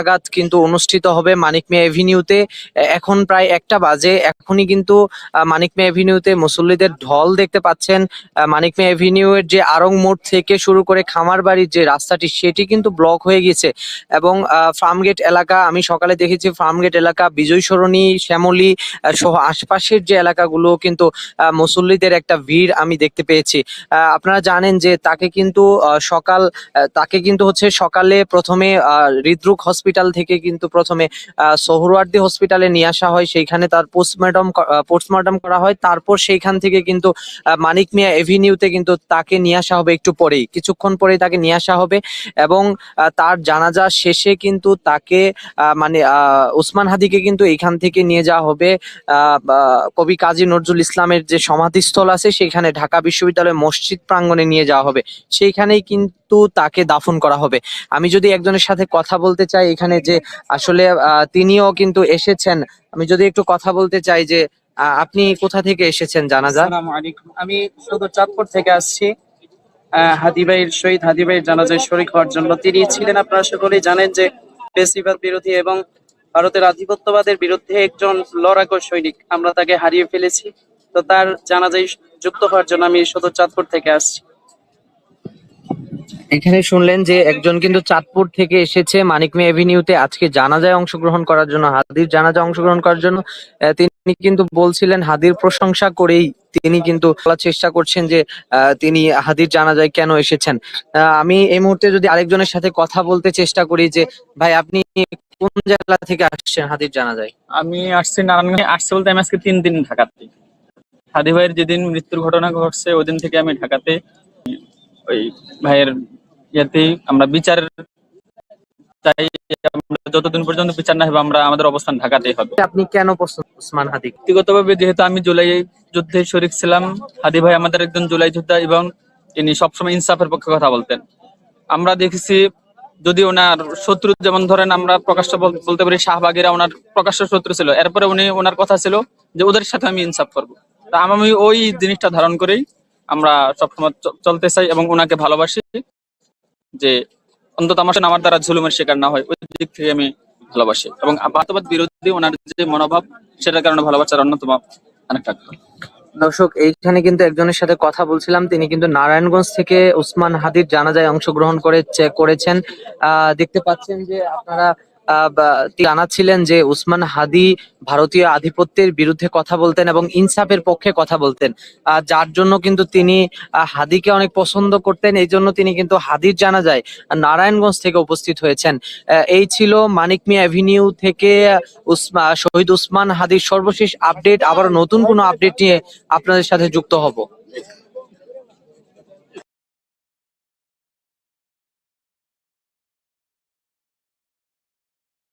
নাগাদ কিন্তু অনুষ্ঠিত হবে মানিক মিয়া এভিনিউতে। এখন প্রায় একটা বাজে। এখনই কিন্তু মানিক মিয়া এভিনিউতে মুসল্লিদের ঢল দেখতে পাচ্ছেন। মানিক এভিনিউ এর যে আরং মোড় থেকে শুরু করে খামার বাড়ির যে রাস্তাটি, সেটি কিন্তু ব্লক হয়ে গেছে। এবং ফার্মগেট এলাকা, আমি সকালে দেখেছি ফার্মগেট এলাকা, বিজয় সরণি, শ্যামলী সহ আশপাশের যে এলাকাগুলো কিন্তু মুসল্লিদের একটা ভিড় আমি দেখতে পেয়েছি। আপনারা জানেন যে তাকে কিন্তু সকাল তাকে কিন্তু হচ্ছে সকালে প্রথমে হৃদরোগ হসপিটাল থেকে কিন্তু প্রথমে সোহরাওয়ার্দী হসপিটালে নিয়ে আসা হয়। সেইখানে তার পোস্টমর্টম পোস্টমর্টম করা হয়। তারপর সেইখান থেকে কিন্তু মানিক মিয়া এভিনিউতে কিন্তু তাকে নিয়ে আসা হবে একটু পরেই। কিছুক্ষণ পরেই তাকে নিয়ে আসা হবে এবং তার জানাজা শেষে কিন্তু তাকে মানে উসমান হাদিকে কিন্তু এখান থেকে নিয়ে যাওয়া হবে। কবি কাজী নজরুল ইসলামের যে সমাধিস্থল আছে সেখানে ঢাকা বিশ্ববিদ্যালয় মসজিদ প্রাঙ্গণে নিয়ে যাওয়া হবে। সেইখানেই কিন্তু তাকে দাফন করা হবে। আমি যদি একজনের সাথে কথা বলতে চাই এখানে যে আসলে তিনিও কিন্তু এসেছেন আমি যদি একটু কথা বলতে চাই যে আপনি কোথা থেকে এসেছেন আসসালামু আলাইকুম। আমি সদর চাঁদপুর থেকে আসছি। আহ, হাদি ভাইয়ের শহীদ হাদি ভাইয়ের জানাজায় শরীক হওয়ার জন্য। তিনি ছিলেন আপনারা সকলেই জানেন যে বেশিবাদ বিরোধী এবং ভারতের আধিপত্যবাদের বিরুদ্ধে একজন লড়াকু সৈনিক। আমরা তাকে হারিয়ে ফেলেছি। তো তার জানাজায় যুক্ত হওয়ার জন্য আমি সদর চাঁদপুর থেকে আসছি। এখানে শুনলেন যে একজন কিন্তু চাঁদপুর থেকে এসেছে মানিক মিয়া এভিনিউতে। আজকে জানাজায় অংশগ্রহণ করার জন্য, হাদির জানাজায় অংশগ্রহণ করার জন্য তিনি কিন্তু বলছিলেন হাদির প্রশংসা করেই তিনি কিন্তু বলার চেষ্টা করছেন যে তিনি হাদির জানাজায় কেন এসেছেন। আমি এই মুহূর্তে যদি আরেকজনের সাথে কথা বলতে চেষ্টা করি যে, ভাই আপনি কোন জেলা থেকে আসছেন হাদির জানাজায়? আমি আসছি নারায়ণগঞ্জে। আসছে বলতে আমি আজকে তিন দিন ঢাকাতে। হাদি ভাইয়ের যেদিন মৃত্যুর ঘটনা ঘটছে ওই দিন থেকে আমি ঢাকাতে, ওই ভাইয়ের ইয়েতেই আমরা বিচার চাই আমরা যতদিন পর্যন্ত বিচার না হবে আমরা আমাদের অবস্থান ঢাকাতেই হবে। আপনি কেন উসমান হাদি? ব্যক্তিগতভাবে যেহেতু আমি জুলাই যুদ্ধে শরিক ছিলাম হাদি ভাই আমাদের একজন জুলাই যোদ্ধা এবং তিনি সবসময় ইনসাফের পক্ষে কথা বলতেন। আমরা দেখেছি যদি ওনার শত্রু যেমন ধরেন আমরা প্রকাশ্য বলতে পারি শাহবাগেরা ওনার প্রকাশ্য শত্রু ছিল। এরপরে উনি ওনার কথা ছিল যে ওদের সাথে আমি ইনসাফ করব। তা আমি ওই জিনিসটা ধারণ করেই আমরা সবসময় চলতে চাই এবং ওনাকে ভালোবাসি। যে অন্তত আমার আমার দ্বারা ঝুলুমের শিকার না হয়, ওই দিক থেকে আমি ভালোবাসি। এবং বাস্তবাদ বিরোধী ওনার যে মনোভাব, সেটার কারণে ভালোবাসার অন্যতম অনেক অনেকটা দর্শক, এইখানে কিন্তু একজনের সাথে কথা বলছিলাম, তিনি কিন্তু নারায়ণগঞ্জ থেকে উসমান হাদির জানাজায় অংশগ্রহণ করে করেছেন। দেখতে পাচ্ছেন যে আপনারা জানাচ্ছিলেন যে উসমান হাদি ভারতীয় আধিপত্যের বিরুদ্ধে কথা বলতেন এবং ইনসাফের পক্ষে কথা বলতেন। যার জন্য কিন্তু তিনি হাদিকে অনেক পছন্দ করতেন, এই জন্য তিনি কিন্তু হাদির জানা যায় নারায়ণগঞ্জ থেকে উপস্থিত হয়েছেন। এই ছিল মানিক মিয়া অ্যাভিনিউ থেকে উসমা শহীদ উসমান হাদির সর্বশেষ আপডেট। আবার নতুন কোনো আপডেট নিয়ে আপনাদের সাথে যুক্ত হব।